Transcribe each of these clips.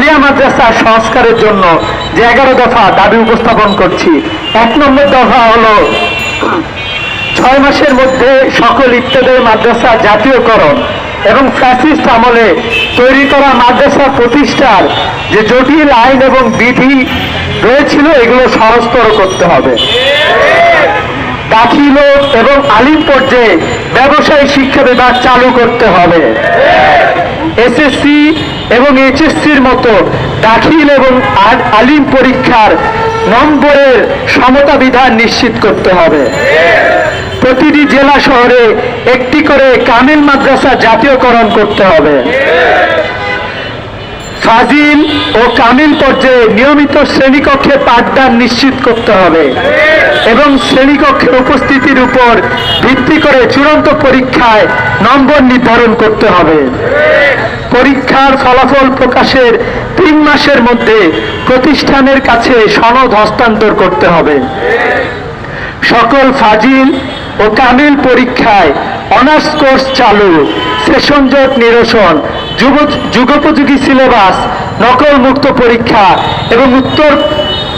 আলিয়া মাদ্রাসা সংস্কারের জন্য যে এগারো দফা দাবি উপস্থাপন করছি, এক নম্বর দফা হলো ছয় মাসের মধ্যে সকল ইত্যাদি মাদ্রাসা জাতীয়করণ এবং ফ্যাসিস্ট আমলে তৈরি করা মাদ্রাসা প্রতিষ্ঠার যে জটিল আইন এবং বিধি রয়েছিল, এগুলো সহজতর করতে হবে। দাখিল এবং আলিম পর্যায়ে ব্যবসায়ী শিক্ষা বিভাগ চালু করতে হবে। এসএসসি এবং এইচএসসির মতো দাখিল এবং আলিম পরীক্ষার নম্বরের সমতা বিধান নিশ্চিত করতে হবে। প্রতিটি জেলা শহরে একটি করে কামিল মাদ্রাসা জাতীয়করণ করতে হবে। ফাজিল ও কামিল পর্যায়ে নিয়মিত শ্রেণীকক্ষে পাঠদান নিশ্চিত করতে হবে। এবং শ্রেণীকক্ষের উপস্থিতির উপর ভিত্তি করে চূড়ান্ত পরীক্ষায় নম্বর নির্ধারণ করতে হবে। পরীক্ষার ফলাফল প্রকাশের তিন মাসের মধ্যে প্রতিষ্ঠানের কাছে সনদ হস্তান্তর করতে হবে। সকল ফাজিল ও কামিল পরীক্ষায় অনার্স কোর্স চালু, সেশন জট নিরসন যুগোপযোগী সিলেবাস নকল মুক্ত পরীক্ষা এবং উত্তর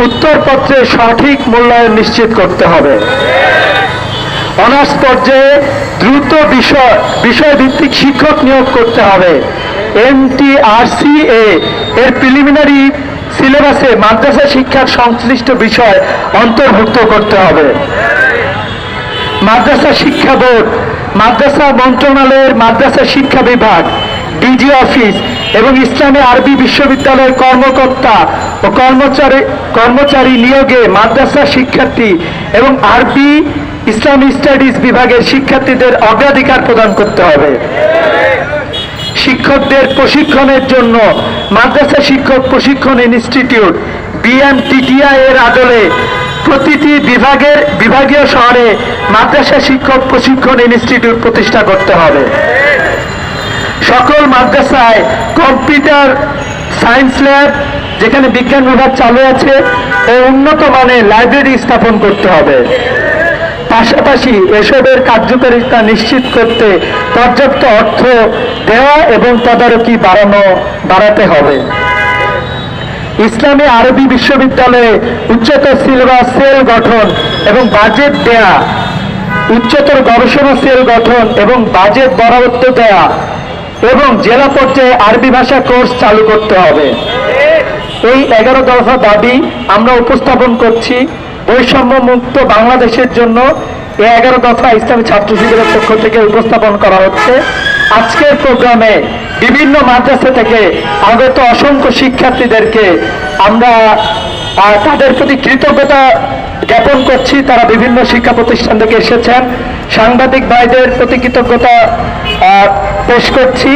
উত্তরপত্রের সঠিক মূল্যায়ন নিশ্চিত করতে হবে। অনার্স পর্যায়ে দ্রুত বিষয়, বিষয়ভিত্তিক শিক্ষক নিয়োগ করতে হবে। এনটিআরসিএ এর প্রিলিমিনারি সিলেবাসে মাদ্রাসা শিক্ষার সংশ্লিষ্ট বিষয় অন্তর্ভুক্ত করতে হবে। মাদ্রাসা শিক্ষা বোর্ড, মাদ্রাসা মন্ত্রণালয়ের মাদ্রাসা শিক্ষা বিভাগ, ডিজি অফিস এবং ইসলামী আরবি বিশ্ববিদ্যালয়ের কর্মকর্তা ও কর্মচারী কর্মচারী নিয়োগে মাদ্রাসা শিক্ষার্থী এবং আরবি ইসলামী স্টাডিজ বিভাগের শিক্ষার্থীদের অগ্রাধিকার প্রদান করতে হবে। শিক্ষকদের প্রশিক্ষণের জন্য মাদ্রাসা শিক্ষক প্রশিক্ষণ ইনস্টিটিউট, বিএমটিটিআই এর আদলে প্রতিটি বিভাগের বিভাগীয় শহরে মাদ্রাসা শিক্ষক প্রশিক্ষণ ইনস্টিটিউট প্রতিষ্ঠা করতে হবে। সকল মাদ্রাসায় কম্পিউটার সায়েন্স ল্যাব, যেখানে বিজ্ঞান বিভাগ চালু আছে ও উন্নত মানের লাইব্রেরি স্থাপন করতে হবে। পাশাপাশি এসবের কার্যকারিতা নিশ্চিত করতে পর্যাপ্ত অর্থ দেওয়া এবং তদারকি বাড়ানো, বাড়াতে হবে। ইসলামী আরবি বিশ্ববিদ্যালয়ে উচ্চতর সিলেবাস সেল গঠন এবং বাজেট দেয়া, উচ্চতর গবেষণা সেল গঠন এবং বাজেট বরাবত্ত দেয়া এবং জেলা পর্যায়ে আরবি ভাষা কোর্স চালু করতে হবে। এই এগারো দফা দাবি আমরা উপস্থাপন করছি। বৈষম্য মুক্ত বাংলাদেশের জন্য এই এগারো দফা ইসলামী ছাত্র শিবিরের পক্ষ থেকে উপস্থাপন করা হচ্ছে। আজকের প্রোগ্রামে বিভিন্ন মাদ্রাসা থেকে আগত অসংখ্য শিক্ষার্থীদেরকে আমরা তাদের প্রতি কৃতজ্ঞতা জ্ঞাপন করছি। তারা বিভিন্ন শিক্ষা প্রতিষ্ঠান থেকে এসেছেন। সাংবাদিক ভাইদের প্রতি কৃতজ্ঞতা পেশ করছি।